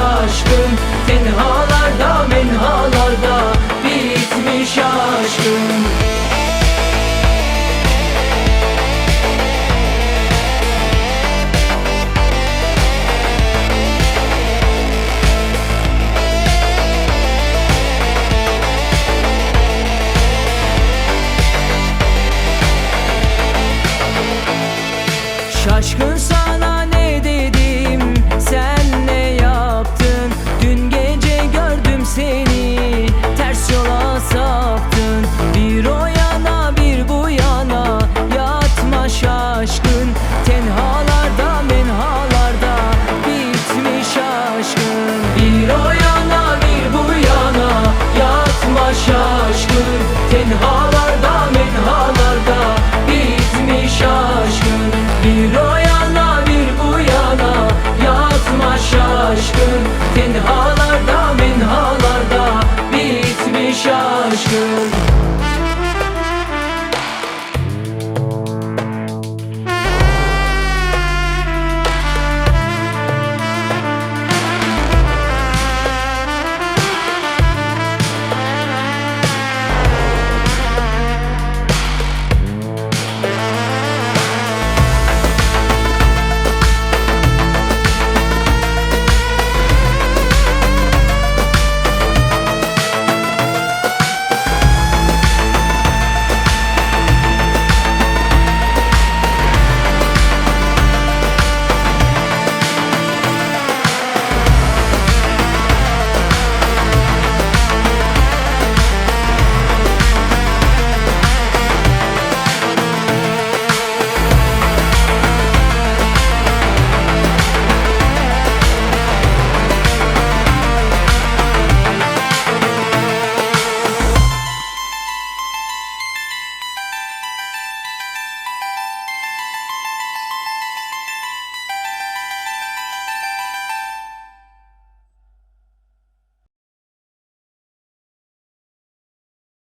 yatma şaşkın şaşkın Bir o yana bir bu yana. Yatma şaşkın. Tenhalarda menhalarda Bitmiş aşkın. Bir o yana bir bu yana. Yatma şaşkın. Tenhalarda menhalarda Bitmiş aşkın.